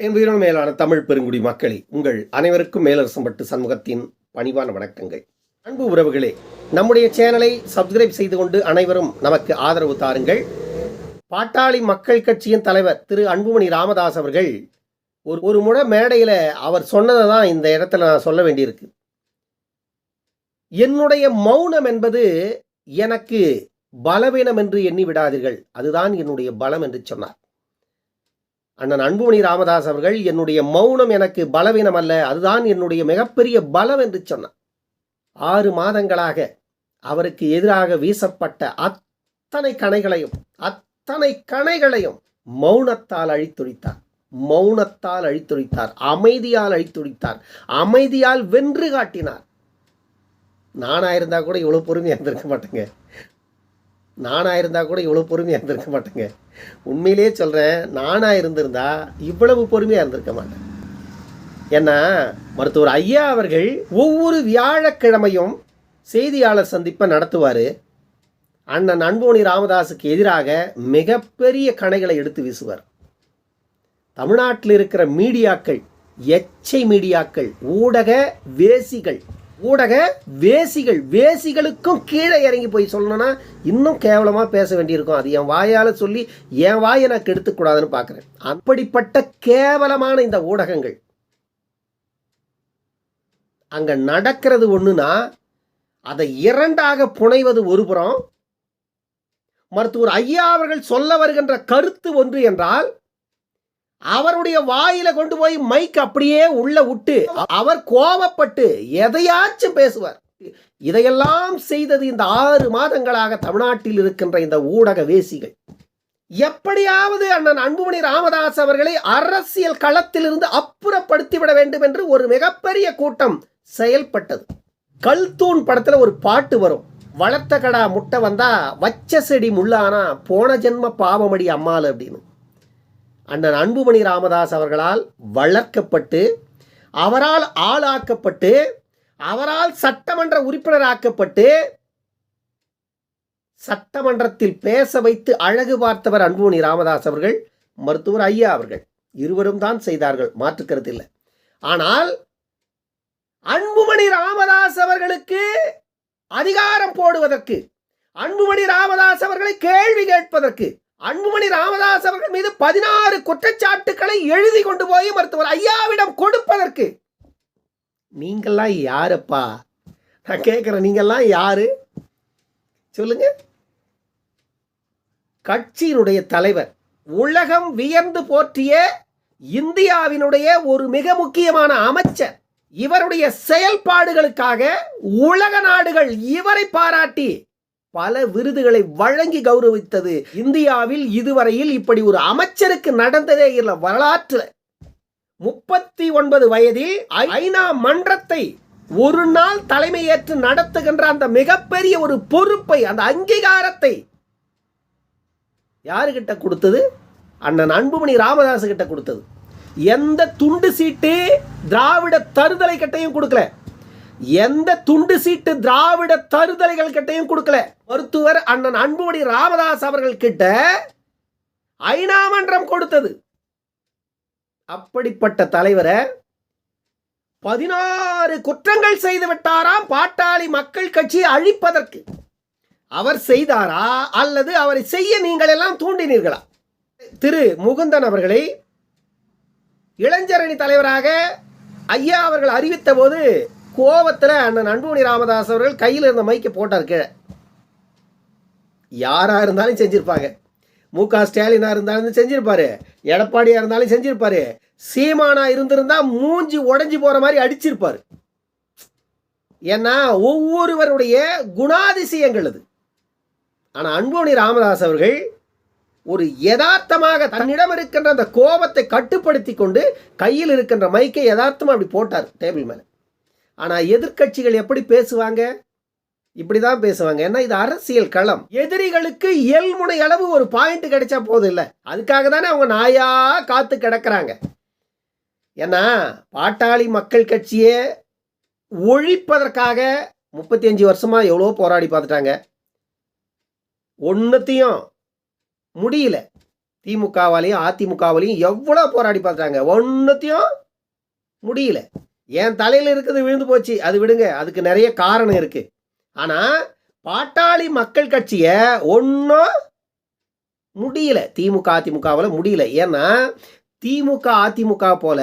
என் உயிரின மேலான தமிழ் பெருங்குடி மக்களே உங்கள் அனைவருக்கும் மேலரசம்பட்டு சண்முகத்தின் பணிவான வணக்கங்கள். அன்பு உறவுகளே நம்முடைய சேனலை சப்ஸ்கிரைப் செய்து கொண்டு அனைவரும் நமக்கு ஆதரவு தாருங்கள். பாட்டாளி மக்கள் கட்சியின் தலைவர் திரு அன்புமணி ராமதாஸ் அவர்கள் ஒரு ஒரு முறை மேடையில் அவர் சொன்னதை தான் இந்த இடத்துல நான் சொல்ல வேண்டியிருக்கு. என்னுடைய மௌனம் என்பது எனக்கு பலவீனம் என்று எண்ணி விடாதீர்கள். அதுதான் என்னுடைய பலம் என்று சொன்னார். அண்ணன் அன்புமணி ராமதாஸ் அவர்கள் என்னுடைய மௌனம் எனக்கு பலவீனம் அல்ல. அதுதான் என்னுடைய மிகப்பெரிய பலம் என்று சொன்னார். ஆறு மாதங்களாக அவருக்கு எதிராக வீசப்பட்ட அத்தனை கணைகளையும் அத்தனை கணைகளையும் மௌனத்தால் அழித்துழித்தார் மௌனத்தால் அழித்துழித்தார் அமைதியால் அழித்துழித்தார் அமைதியால் வென்று காட்டினார். நானாக இருந்தால் கூட இவ்வளோ பொறுமையாக இருந்திருக்க மாட்டேங்க. நானாக இருந்தால் கூட இவ்வளோ பொறுமையாக இருந்திருக்க மாட்டேங்க. உண்மையிலேயே சொல்கிறேன் நானாக இருந்திருந்தா இவ்வளவு பொறுமையாக இருந்திருக்க மாட்டேன். ஏன்னா மருத்துவர் ஐயா அவர்கள் ஒவ்வொரு வியாழக்கிழமையும் செய்தியாளர் சந்திப்பை நடத்துவார். அண்ணன் அன்போனி ராமதாஸுக்கு எதிராக மிகப்பெரிய கணைகளை எடுத்து வீசுவார். தமிழ்நாட்டில் இருக்கிற மீடியாக்கள் எச்சை மீடியாக்கள் ஊடக வேசிகள் ஊடக வேசிகள் வேசிகளுக்கும் கீழே இறங்கி போய் சொல்லணும்னா இன்னும் கேவலமாக பேச வேண்டியிருக்கும். அது என் வாயால் சொல்லி என் வாயை நான் கெடுத்துக்கூடாதுன்னு பார்க்குறேன். அப்படிப்பட்ட கேவலமான இந்த ஊடகங்கள். அங்கே நடக்கிறது ஒன்றுனா அதை இரண்டாக புனைவது ஒரு புறம் மருத்துவர் ஐயா அவர்கள் சொல்ல வருகின்ற கருத்து ஒன்று என்றால் அவருடைய வாயில கொண்டு போய் மைக் அப்படியே உள்ள விட்டு அவர் கோபப்பட்டு எதையாச்சும் பேசுவார். இதையெல்லாம் செய்தது இந்த ஆறு மாதங்களாக தமிழ்நாட்டில் இருக்கின்ற இந்த ஊடக வேசிகள். எப்படியாவது அண்ணன் அன்புமணி ராமதாஸ் அவர்களை அரசியல் களத்திலிருந்து அப்புறப்படுத்திவிட வேண்டும் என்று ஒரு மிகப்பெரிய கூட்டம் செயல்பட்டது. கல்தூண் படத்துல ஒரு பாட்டு வரும். வளர்த்த கடா முட்டை வந்தா வச்ச செடி முள்ளானா போன ஜென்ம பாவமடி அம்மாள் அப்படின்னு. அண்ணன் அன்புமணி ராமதாஸ் அவர்களால் வளர்க்கப்பட்டு அவரால் ஆளாக்கப்பட்டு அவரால் சட்டமன்ற உறுப்பினராக்கப்பட்டு சட்டமன்றத்தில் பேச வைத்து அழகு பார்த்தவர் அன்புமணி ராமதாஸ் அவர்கள் மருத்துவர் ஐயா அவர்கள். இருவரும் தான் செய்தார்கள் மாற்று ஆனால் அன்புமணி ராமதாஸ் அவர்களுக்கு அதிகாரம் போடுவதற்கு அன்புமணி ராமதாஸ் அவர்களை கேள்வி கேட்பதற்கு அன்புமணி ராமதாஸ் அவர்கள் மீது பதினாறு குற்றச்சாட்டுக்களை எழுதி கொண்டு போய் மருத்துவர் ஐயாவிடம் கொடுப்பதற்கு. நீங்கள்லாம் யாருப்பா? நான் கேட்குறேன் நீங்கள்லாம் யாரு? சொல்லுங்க. கட்சியினுடைய தலைவர் உலகம் வியந்து போற்றிய இந்தியாவினுடைய ஒரு மிக முக்கியமான அமைச்சர் இவருடைய செயல்பாடுகளுக்காக உலக நாடுகள் இவரை பாராட்டி பல விருதுகளை வழங்கி கௌரவித்தது. இந்தியாவில் இதுவரையில் இப்படி ஒரு அமைச்சருக்கு நடந்ததே இல்லை வரலாற்றில் முப்பத்தி ஒன்பது வயதில் ஐநா மன்றத்தை ஒரு நாள் தலைமையேற்று நடத்துகின்ற அந்த மிகப்பெரிய ஒரு பொறுப்பை அந்த அங்கீகாரத்தை யாருகிட்ட கொடுத்தது? அண்ணன் அன்புமணி ராமதாஸ் கிட்ட கொடுத்தது. எந்த துண்டு சீட்டு திராவிட தருதலை கிட்டையும் கொடுக்கல. எந்த துண்டு சீட்டு திராவிட தருதலைகள் கிட்டையும் கொடுக்கல. மருத்துவர் அண்ணன் அன்புமணி ராமதாஸ் அவர்கள் கிட்ட ஐநா மன்றம் கொடுத்தது. அப்படிப்பட்ட தலைவரை பதினாறு குற்றங்கள் செய்து விட்டாராம் பாட்டாளி மக்கள் கட்சியை அழிப்பதற்கு. அவர் செய்தாரா அல்லது அவரை செய்ய நீங்கள் எல்லாம் தூண்டினீர்களா? திரு முகுந்தன் அவர்களை இளைஞரணி தலைவராக ஐயா அவர்கள் அறிவித்த போது கோவத்தில் அண்ணன் அன்புமணி ராமதாஸ் அவர்கள் கையில் இருந்த மைக்கை போட்டார் கீழே யாராக இருந்தாலும் செஞ்சுருப்பாங்க. மு க ஸ்டாலினாக இருந்தாலும் செஞ்சுருப்பாரு. எடப்பாடியாக இருந்தாலும் செஞ்சுருப்பாரு. சீமானா இருந்திருந்தா மூஞ்சி உடஞ்சி போகிற மாதிரி அடிச்சிருப்பார். ஏன்னா ஒவ்வொருவருடைய குணாதிசயங்கள் அது. ஆனால் அன்புமணி ராமதாஸ் அவர்கள் ஒரு யதார்த்தமாக தன்னிடம் இருக்கின்ற அந்த கோபத்தை கட்டுப்படுத்தி கொண்டு கையில் இருக்கின்ற மைக்கை யதார்த்தமாக அப்படி போட்டார் டேபிள் மேலே. ஆனால் எதிர்க்கட்சிகள் எப்படி பேசுவாங்க? இப்படி தான் பேசுவாங்க. ஏன்னா இது அரசியல் களம். எதிரிகளுக்கு இயல்முனை அளவு ஒரு பாயிண்ட் கிடைச்சா போதும் இல்லை அதுக்காக தானே அவங்க நாயா காத்து கிடக்கிறாங்க. ஏன்னா பாட்டாளி மக்கள் கட்சியை ஒழிப்பதற்காக முப்பத்தி அஞ்சு வருஷமாக எவ்வளோ போராடி பார்த்துட்டாங்க. ஒன்றுத்தையும் முடியல. திமுகவாலையும் அதிமுகவாலையும் எவ்வளோ போராடி பார்த்துட்டாங்க. ஒன்றுத்தையும் முடியல. என் தலையில் இருக்கிறது விழுந்து போச்சு. அது விடுங்க. அதுக்கு நிறைய காரணம் இருக்குது ஆனால் பாட்டாளி மக்கள் கட்சியை ஒன்றும் முடியல. திமுக அதிமுகவில் முடியல. ஏன்னா திமுக அதிமுக போல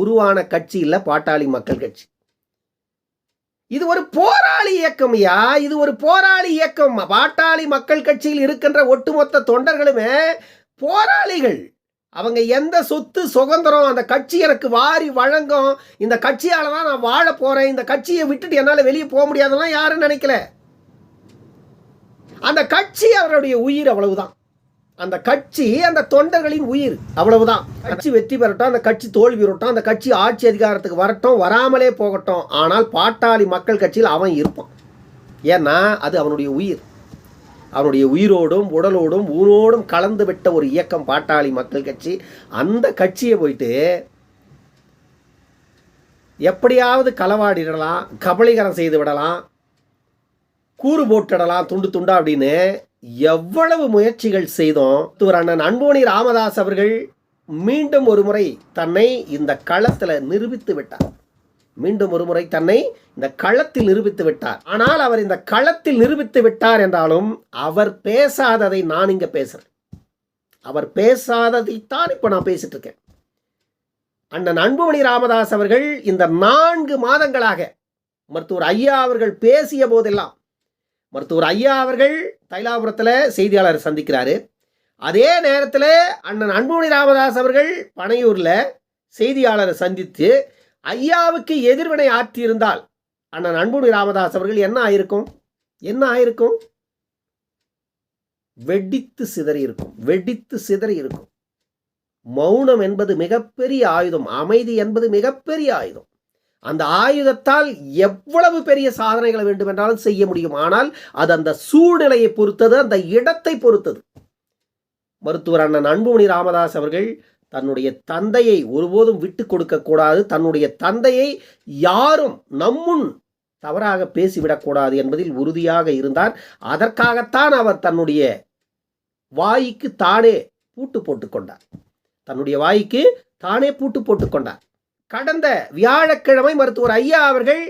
உருவான கட்சி இல்லை பாட்டாளி மக்கள் கட்சி. இது ஒரு போராளி இயக்கம் ஐயா இது ஒரு போராளி இயக்கம். பாட்டாளி மக்கள் கட்சியில் இருக்கின்ற ஒட்டுமொத்த தொண்டர்களுமே போராளிகள். அவங்க எந்த சொத்து சுதந்திரம் அந்த கட்சி எனக்கு வாரி வழங்கும் இந்த கட்சியால் தான் நான் வாழ போகிறேன் இந்த கட்சியை விட்டுட்டு என்னால் வெளியே போக முடியாதெல்லாம் யாரும் நினைக்கல. அந்த கட்சி அவருடைய உயிர் அவ்வளவுதான். அந்த கட்சி அந்த தொண்டர்களின் உயிர் அவ்வளவுதான். கட்சி வெற்றி பெறட்டும் அந்த கட்சி தோல்வி வரட்டும் அந்த கட்சி ஆட்சி அதிகாரத்துக்கு வரட்டும் வராமலே போகட்டும். ஆனால் பாட்டாளி மக்கள் கட்சியில் அவன் இருப்பான். ஏன்னா அது அவனுடைய உயிர். அவருடைய உயிரோடும் உடலோடும் ஊனோடும் கலந்து விட்ட ஒரு இயக்கம் பாட்டாளி மக்கள் கட்சி. அந்த கட்சியை போயிட்டு எப்படியாவது களவாடிடலாம் கபலீகரம் செய்து விடலாம் கூறு போட்டுடலாம் துண்டு துண்டா அப்படின்னு எவ்வளவு முயற்சிகள் செய்தோம். ஒரு அண்ணன் அன்போனி ராமதாஸ் அவர்கள் மீண்டும் ஒரு முறை தன்னை இந்த களத்தில் நிரூபித்து விட்டார். மீண்டும் ஒரு முறை தன்னை இந்த களத்தில் நிரூபித்து விட்டார். ஆனால் அவர் இந்த களத்தில் நிரூபித்து விட்டார் என்றாலும் அவர் பேசாததை நான் இங்க பேசுறேன். அவர் பேசாததைத்தான் இப்போ நான் பேசிட்டு இருக்கேன். அண்ணன் அன்புமணி ராமதாஸ் அவர்கள் இந்த நான்கு மாதங்களாக மருத்துவர் ஐயா அவர்கள் பேசிய போதெல்லாம் மருத்துவர் ஐயா அவர்கள் தைலாபுரத்தில் செய்தியாளர் சந்திக்கிறாரு. அதே நேரத்தில் அண்ணன் அன்புமணி ராமதாஸ் அவர்கள் பனையூரில் செய்தியாளரை சந்தித்து ஐயாவுக்கு எதிர்வினை ஆற்றியிருந்தால் அண்ணன் அன்புமணி ராமதாஸ் அவர்கள் என்ன ஆயிருக்கும்? என்ன ஆயிருக்கும்? வெடித்து சிதறி இருக்கும் வெடித்து சிதறி இருக்கும். மௌனம் என்பது மிகப்பெரிய ஆயுதம் அமைதி என்பது மிகப்பெரிய ஆயுதம். அந்த ஆயுதத்தால் எவ்வளவு பெரிய சாதனைகளை வேண்டுமென்றாலும் செய்ய முடியும். ஆனால் அது அந்த சூழ்நிலையை பொறுத்தது அந்த இடத்தை பொறுத்தது. மருத்துவர் அண்ணன் அன்புமணி ராமதாஸ் அவர்கள் தன்னுடைய தந்தையை ஒருபோதும் விட்டு கொடுக்க கூடாது தன்னுடைய தந்தையை யாரும் நம்முன் தவறாக பேசிவிடக்கூடாது என்பதில் உறுதியாக இருந்தார். அதற்காகத்தான் அவர் தன்னுடைய வாய்க்கு தானே பூட்டு போட்டுக்கொண்டார் தன்னுடைய வாய்க்கு தானே பூட்டு போட்டுக்கொண்டார் கடந்த வியாழக்கிழமை மருத்துவர் ஐயா அவர்கள்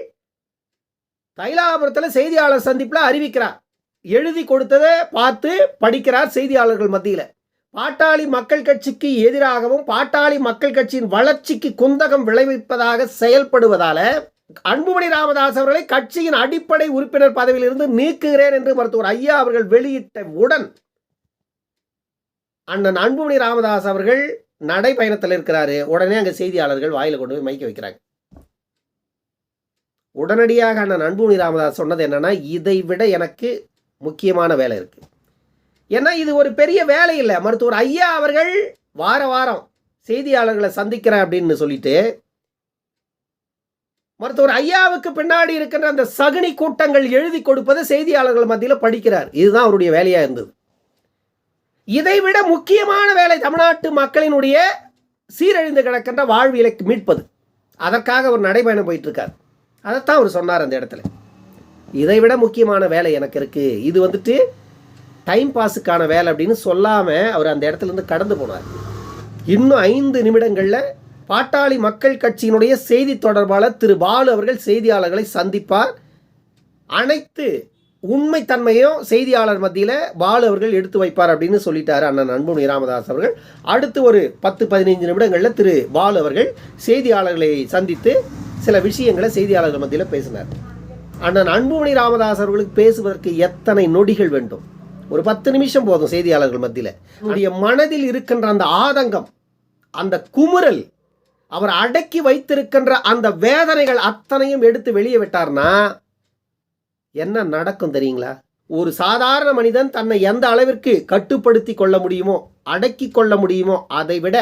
தைலாபுரத்தில் செய்தியாளர் சந்திப்பில் அறிவிக்கிறார். எழுதி கொடுத்ததை பார்த்து படிக்கிறார் செய்தியாளர்கள் மத்தியில். பாட்டாளி மக்கள் கட்சிக்கு எதிராகவும் பாட்டாளி மக்கள் கட்சியின் வளர்ச்சிக்கு குந்தகம் விளைவிப்பதாக செயல்படுவதால அன்புமணி ராமதாஸ் அவர்களை கட்சியின் அடிப்படை உறுப்பினர் பதவியிலிருந்து நீக்குகிறேன் என்று மருத்துவர் ஐயா அவர்கள் வெளியிட்ட உடன் அண்ணன் அன்புமணி ராமதாஸ் அவர்கள் நடைப்பயணத்தில் இருக்கிறாரு. உடனே அங்கே செய்தியாளர்கள் வாயில கொண்டு போய் மைக்க வைக்கிறாங்க. உடனடியாக அண்ணன் அன்புமணி ராமதாஸ் சொன்னது என்னன்னா இதை விட எனக்கு முக்கியமான வேலை இருக்கு. ஏன்னா இது ஒரு பெரிய வேலை இல்லை. மருத்துவர் ஐயா அவர்கள் வார வாரம் செய்தியாளர்களை சந்திக்கிறேன் அப்படின்னு சொல்லிட்டு மருத்துவர் ஐயாவுக்கு பின்னாடி இருக்கின்ற அந்த சகுனி கூட்டங்கள் எழுதி கொடுப்பதை செய்தியாளர்கள் மத்தியில் படிக்கிறார். இதுதான் அவருடைய வேலையாக இருந்தது. இதைவிட முக்கியமான வேலை தமிழ்நாட்டு மக்களினுடைய சீரழிந்து கிடக்கின்ற வாழ்வியலை மீட்பது. அதற்காக ஒரு நடைபயணம் போயிட்டுருக்கார். அதைத்தான் அவர் சொன்னார் அந்த இடத்துல. இதைவிட முக்கியமான வேலை எனக்கு இருக்குது இது வந்துட்டு டைம் பாஸுக்கான வேலை அப்படின்னு சொல்லாமல் அவர் அந்த இடத்துல இருந்து கடந்து போனார். இன்னும் ஐந்து நிமிடங்களில் பாட்டாளி மக்கள் கட்சியினுடைய செய்தி தொடர்பாளர் திரு பாலு அவர்கள் செய்தியாளர்களை சந்திப்பார். அனைத்து உண்மைத்தன்மையும் செய்தியாளர் மத்தியில் பாலு அவர்கள் எடுத்து வைப்பார் அப்படின்னு சொல்லிட்டார் அண்ணன் அன்புமணி ராமதாஸ் அவர்கள். அடுத்து ஒரு பத்து பதினைந்து நிமிடங்களில் திரு பாலு அவர்கள் செய்தியாளர்களை சந்தித்து சில விஷயங்களை செய்தியாளர்கள் மத்தியில் பேசினார். அண்ணன் அன்புமணி ராமதாஸ் அவர்களுக்கு பேசுவதற்கு எத்தனை நொடிகள் வேண்டும்? ஒரு பத்து நிமிஷம் போதும் செய்தியாளர்கள் மத்தியில். அவருடைய மனதில் இருக்கின்ற அந்த ஆதங்கம் அந்த குமுறல் அவர் அடக்கி வைத்திருக்கின்ற அந்த வேதனைகள் அத்தனையும் எடுத்து வெளியே விட்டார்னா என்ன நடக்கும் தெரியுங்களா? ஒரு சாதாரண மனிதன் தன்னை எந்த அளவிற்கு கட்டுப்படுத்தி கொள்ள முடியுமோ அடக்கி கொள்ள முடியுமோ அதை விட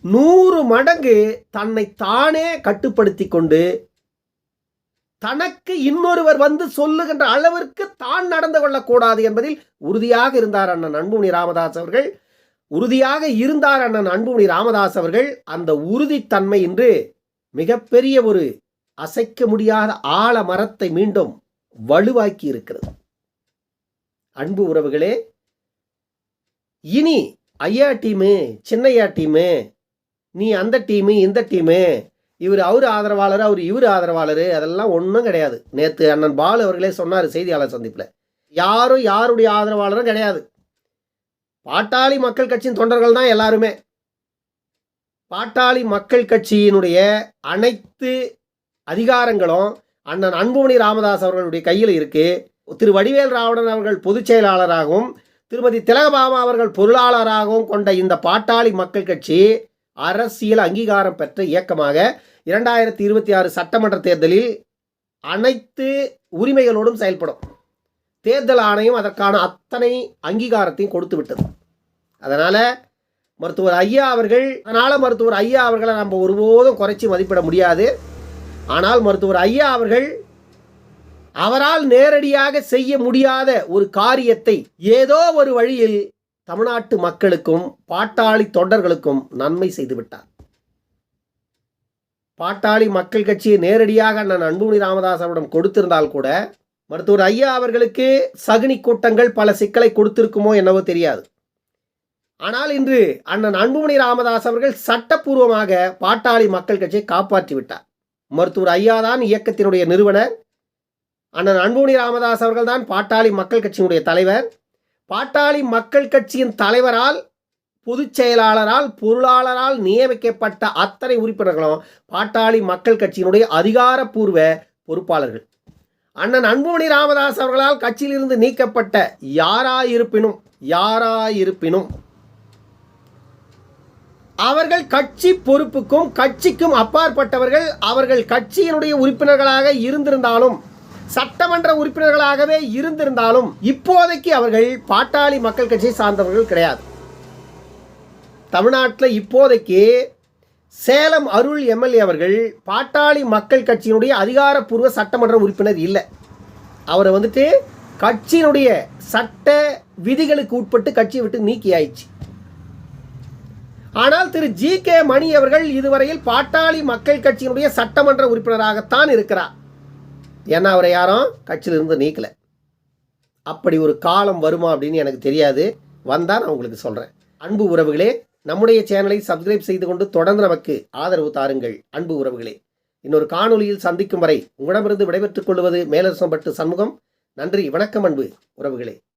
நூறு மடங்கு தன்னை தானே கட்டுப்படுத்தி கொண்டு தனக்கு இன்னொருவர் வந்து சொல்லுகின்ற அளவிற்கு தான் நடந்து கொள்ளக்கூடாது என்பதில் உறுதியாக இருந்தார் அண்ணன் அன்புமணி ராமதாஸ் அவர்கள். உறுதியாக இருந்தார் அண்ணன் அன்புமணி ராமதாஸ் அவர்கள். அந்த உறுதித்தன்மை இன்று மிகப்பெரிய ஒரு அசைக்க முடியாத ஆழ மரத்தை மீண்டும் வலுவாக்கி இருக்கிறது. அன்பு உறவுகளே இனி ஐயா டீமு சின்னையா டீமு நீ அந்த டீமு இந்த டீமு இவர் அவர் ஆதரவாளர் அவர் இவர் ஆதரவாளர் அதெல்லாம் ஒன்றும் கிடையாது. நேற்று அண்ணன் பாலு அவர்களே சொன்னார் செய்தியாளர் சந்திப்பில். யாரும் யாருடைய ஆதரவாளரும் கிடையாது. பாட்டாளி மக்கள் கட்சியின் தொண்டர்கள் தான் எல்லாருமே. பாட்டாளி மக்கள் கட்சியினுடைய அனைத்து அதிகாரங்களும் அண்ணன் அன்புமணி ராமதாஸ் அவர்களுடைய கையில் இருக்குது திரு வடிவேல் ராவணன் அவர்கள் பொதுச் செயலாளராகவும் திருமதி திலகபாமா அவர்கள் பொருளாளராகவும் கொண்ட இந்த பாட்டாளி மக்கள் கட்சி அரசியல் அங்கீகாரம் பெற்ற இயக்கமாக இரண்டாயிரத்தி இருபத்தி ஆறு சட்டமன்ற தேர்தலில் அனைத்து உரிமைகளோடும் செயல்படும். தேர்தல் ஆணையம் அதற்கான அத்தனை அங்கீகாரத்தையும் கொடுத்து விட்டது. அதனால் மருத்துவர் ஐயா அவர்கள் அதனால் மருத்துவர் ஐயா அவர்களை நம்ம ஒருபோதும் குறைச்சி மதிப்பிட முடியாது. ஆனால் மருத்துவர் ஐயா அவர்கள் அவரால் நேரடியாக செய்ய முடியாத ஒரு காரியத்தை ஏதோ ஒரு வழியில் தமிழ்நாட்டு மக்களுக்கும் பாட்டாளி தொண்டர்களுக்கும் நன்மை செய்துவிட்டார் பாட்டாளி மக்கள் கட்சியை நேரடியாக அண்ணன் அன்புமணி ராமதாஸ் அவரிடம் கொடுத்திருந்தால் கூட மருத்துவர் ஐயா அவர்களுக்கு சகுனி கூட்டங்கள் பல சிக்கலை கொடுத்திருக்குமோ என்னவோ தெரியாது. ஆனால் இன்று அண்ணன் அன்புமணி ராமதாஸ் அவர்கள் சட்டப்பூர்வமாக பாட்டாளி மக்கள் கட்சியை காப்பாற்றி விட்டார் மருத்துவர் ஐயா தான் இயக்கத்தினுடைய நிறுவனர். அண்ணன் அன்புமணி ராமதாஸ் அவர்கள் தான் பாட்டாளி மக்கள் கட்சியினுடைய தலைவர். பாட்டாளி மக்கள் கட்சியின் தலைவரால் பொதுச் செயலாளரால் பொருளாளரால் நியமிக்கப்பட்ட அத்தனை உறுப்பினர்களும் பாட்டாளி மக்கள் கட்சியினுடைய அதிகாரப்பூர்வ பொறுப்பாளர்கள். அண்ணன் அன்புமணி ராமதாஸ் அவர்களால் கட்சியிலிருந்து நீக்கப்பட்ட யாராயிருப்பினும் யாராயிருப்பினும். அவர்கள் கட்சி பொறுப்புக்கும் கட்சிக்கும் அப்பாற்பட்டவர்கள் அவர்கள் கட்சியினுடைய உறுப்பினர்களாக இருந்திருந்தாலும் சட்டமன்ற உறுப்பினர்களாகவே இருந்திருந்தாலும் இப்போதைக்கு அவர்கள் பாட்டாளி மக்கள் கட்சியை சார்ந்தவர்கள் கிடையாது. தமிழ்நாட்டில் இப்போதைக்கு சேலம் அருள் எம்எல்ஏ அவர்கள் பாட்டாளி மக்கள் கட்சியினுடைய அதிகாரப்பூர்வ சட்டமன்ற உறுப்பினர் இல்லை. அவரை வந்துட்டு கட்சியினுடைய சட்ட விதிகளுக்கு உட்பட்டு கட்சியை விட்டு நீக்கி ஆயிடுச்சு. ஆனால் திரு ஜி கே மணி அவர்கள் இதுவரையில் பாட்டாளி மக்கள் கட்சியினுடைய சட்டமன்ற உறுப்பினராகத்தான் இருக்கிறார். ஏன்னா அவரை யாரும் கட்சியிலிருந்து நீக்கலை. அப்படி ஒரு காலம் வருமா அப்படின்னு எனக்கு தெரியாது. வந்தால் நான் உங்களுக்கு சொல்கிறேன் அன்பு உறவுகளே நம்முடைய சேனலை சப்ஸ்கிரைப் செய்து கொண்டு தொடர்ந்து நமக்கு ஆதரவு தாருங்கள். அன்பு உறவுகளே இன்னொரு காணொளியில் சந்திக்கும் வரை உங்களிடமிருந்து விடைபெற்றுக் கொள்வது மேலரசம்பட்டு சண்முகம். நன்றி வணக்கம் அன்பு உறவுகளே.